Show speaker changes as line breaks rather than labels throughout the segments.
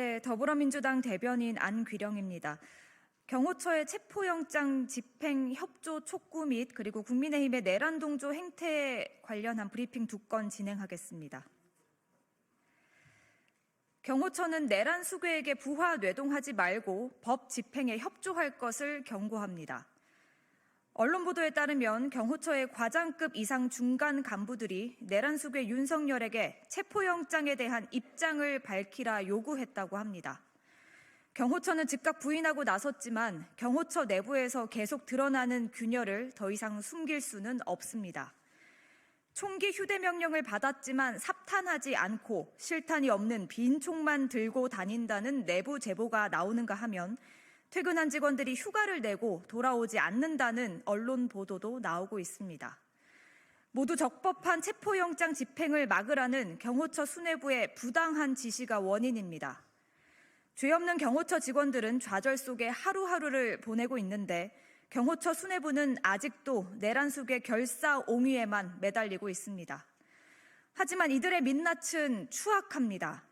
네, 더불어민주당 대변인 안귀령입니다. 경호처의 체포영장 집행 협조 촉구 및 그리고 국민의힘의 내란 동조 행태에 관련한 브리핑 두 건 진행하겠습니다. 경호처는 내란 수괴에게 부하 뇌동하지 말고 법 집행에 협조할 것을 경고합니다. 언론 보도에 따르면 경호처의 과장급 이상 중간 간부들이 내란 수괴 윤석열에게 체포영장에 대한 입장을 밝히라 요구했다고 합니다. 경호처는 즉각 부인하고 나섰지만 경호처 내부에서 계속 드러나는 균열을 더 이상 숨길 수는 없습니다. 총기 휴대 명령을 받았지만 삽탄하지 않고 실탄이 없는 빈 총만 들고 다닌다는 내부 제보가 나오는가 하면 퇴근한 직원들이 휴가를 내고 돌아오지 않는다는 언론 보도도 나오고 있습니다. 모두 적법한 체포영장 집행을 막으라는 경호처 수뇌부의 부당한 지시가 원인입니다. 죄 없는 경호처 직원들은 좌절 속에 하루하루를 보내고 있는데 경호처 수뇌부는 아직도 내란 속의 결사 옹위에만 매달리고 있습니다. 하지만 이들의 민낯은 추악합니다.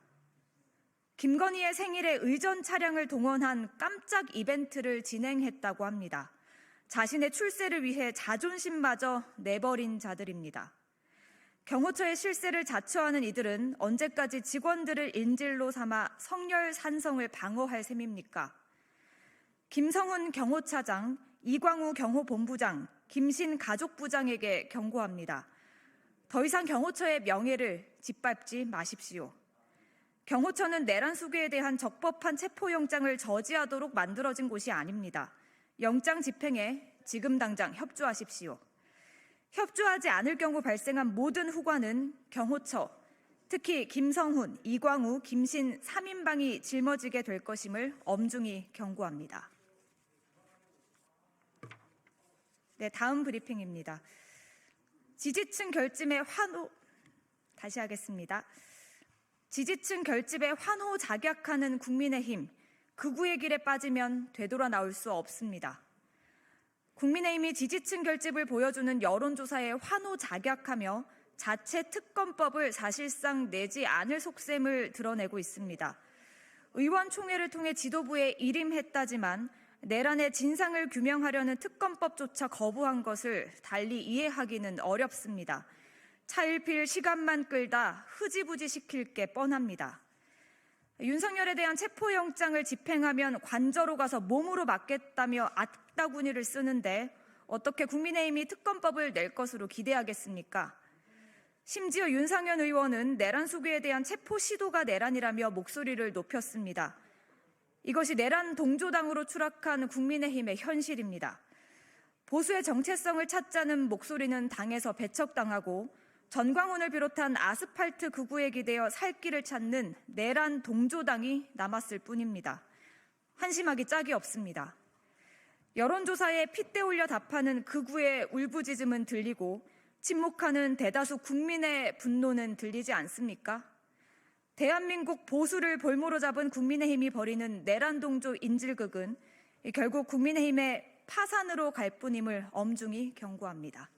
김건희의 생일에 의전 차량을 동원한 깜짝 이벤트를 진행했다고 합니다. 자신의 출세를 위해 자존심마저 내버린 자들입니다. 경호처의 실세를 자처하는 이들은 언제까지 직원들을 인질로 삼아 성렬 산성을 방어할 셈입니까? 김성훈 경호차장, 이광우 경호본부장, 김신 가족부장에게 경고합니다. 더 이상 경호처의 명예를 짓밟지 마십시오. 경호처는 내란 수괴에 대한 적법한 체포영장을 저지하도록 만들어진 곳이 아닙니다. 영장 집행에 지금 당장 협조하십시오. 협조하지 않을 경우 발생한 모든 후과는 경호처, 특히 김성훈, 이광우, 김신 3인방이 짊어지게 될 것임을 엄중히 경고합니다. 네, 다음 브리핑입니다. 지지층 결집의 환호 다시 하겠습니다. 지지층 결집에 환호 작약하는 국민의힘 극우의 길에 빠지면 되돌아 나올 수 없습니다. 국민의힘이 지지층 결집을 보여주는 여론조사에 환호 작약하며 자체 특검법을 사실상 내지 않을 속셈을 드러내고 있습니다. 의원총회를 통해 지도부에 일임했다지만 내란의 진상을 규명하려는 특검법조차 거부한 것을 달리 이해하기는 어렵습니다. 차일필 시간만 끌다 흐지부지 시킬 게 뻔합니다. 윤석열에 대한 체포영장을 집행하면 관저로 가서 몸으로 맞겠다며 악다구니를 쓰는데 어떻게 국민의힘이 특검법을 낼 것으로 기대하겠습니까? 심지어 윤상현 의원은 내란 수괴에 대한 체포 시도가 내란이라며 목소리를 높였습니다. 이것이 내란 동조당으로 추락한 국민의힘의 현실입니다. 보수의 정체성을 찾자는 목소리는 당에서 배척당하고 전광훈을 비롯한 아스팔트 극우에 기대어 살 길을 찾는 내란 동조당이 남았을 뿐입니다. 한심하기 짝이 없습니다. 여론조사에 핏대 올려 답하는 극우의 울부짖음은 들리고 침묵하는 대다수 국민의 분노는 들리지 않습니까? 대한민국 보수를 볼모로 잡은 국민의힘이 벌이는 내란 동조 인질극은 결국 국민의힘의 파산으로 갈 뿐임을 엄중히 경고합니다.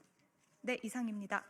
네, 이상입니다.